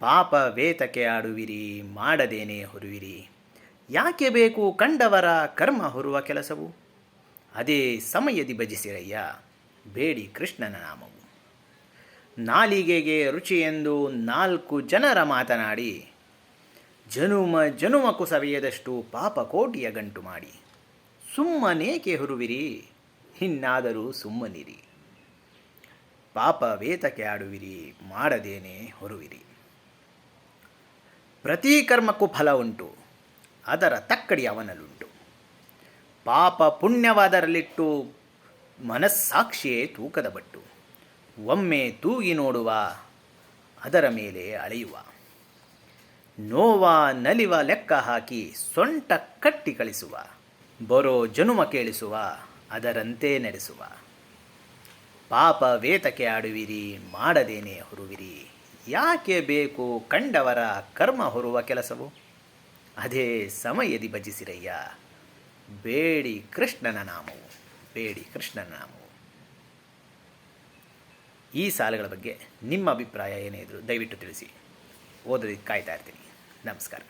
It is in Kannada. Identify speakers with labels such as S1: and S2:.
S1: ಪಾಪ ವೇತಕ್ಕೆ ಆಡುವಿರಿ, ಮಾಡದೇನೆ ಹೊರುವಿರಿ. ಯಾಕೆ ಬೇಕು ಕಂಡವರ ಕರ್ಮ ಹೊರುವ ಕೆಲಸವು? ಅದೇ ಸಮಯದಿ ಭಜಿಸಿರಯ್ಯ, ಬೇಡಿ ಕೃಷ್ಣನ ನಾಮವು. ನಾಲಿಗೆಗೆ ರುಚಿಯೆಂದು ನಾಲ್ಕು ಜನರ ಮಾತನಾಡಿ, ಜನುಮ ಜನುಮ ಸವೆಯದಷ್ಟು ಪಾಪ ಕೋಟಿಯ ಗಂಟು ಮಾಡಿ. ಸುಮ್ಮನೇಕೆ ಹುರುವಿರಿ? ಇನ್ನಾದರೂ ಸುಮ್ಮನಿರಿ. ಪಾಪ ವೇತಕ್ಕೆ ಆಡುವಿರಿ, ಮಾಡದೇನೆ ಹೊರುವಿರಿ. ಪ್ರತಿ ಕರ್ಮಕ್ಕೂ ಫಲ ಉಂಟು, ಅದರ ತಕ್ಕಡಿ ಅವನಲ್ಲುಂಟು. ಪಾಪ ಪುಣ್ಯವಾದರಲ್ಲಿಟ್ಟು ಮನಸ್ಸಾಕ್ಷಿಯೇ ತೂಕದ ಬಟ್ಟು, ಒಮ್ಮೆ ತೂಗಿ ನೋಡುವ, ಅದರ ಮೇಲೆ ಅಳೆಯುವ. ನೋವ ನಲಿವ ಲೆಕ್ಕ ಹಾಕಿ ಸೊಂಟ ಕಟ್ಟಿ ಕಳಿಸುವ, ಬರೋ ಜನುಮ ಕೇಳಿಸುವ, ಅದರಂತೆ ನಡೆಸುವ. ಪಾಪ ವೇತಕ್ಕೆ ಆಡುವಿರಿ, ಮಾಡದೇನೆ ಹೊರುವಿರಿ. ಯಾಕೆ ಬೇಕು ಕಂಡವರ ಕರ್ಮ ಹೊರುವ ಕೆಲಸವು? ಅದೇ ಸಮಯದಿ ಭಜಿಸಿರಯ್ಯ. ಬೇಡಿ ಕೃಷ್ಣನ ನಾಮವು, ಬೇಡಿ ಕೃಷ್ಣನ ನಾಮವು. ಈ ಸಾಲುಗಳ ಬಗ್ಗೆ ನಿಮ್ಮ ಅಭಿಪ್ರಾಯ ಏನೇ ಇದ್ರು ದಯವಿಟ್ಟು ತಿಳಿಸಿ. ಓದೋದಕ್ಕೆ ಕಾಯ್ತಾ ಇರ್ತೀನಿ. ನಮಸ್ಕಾರ.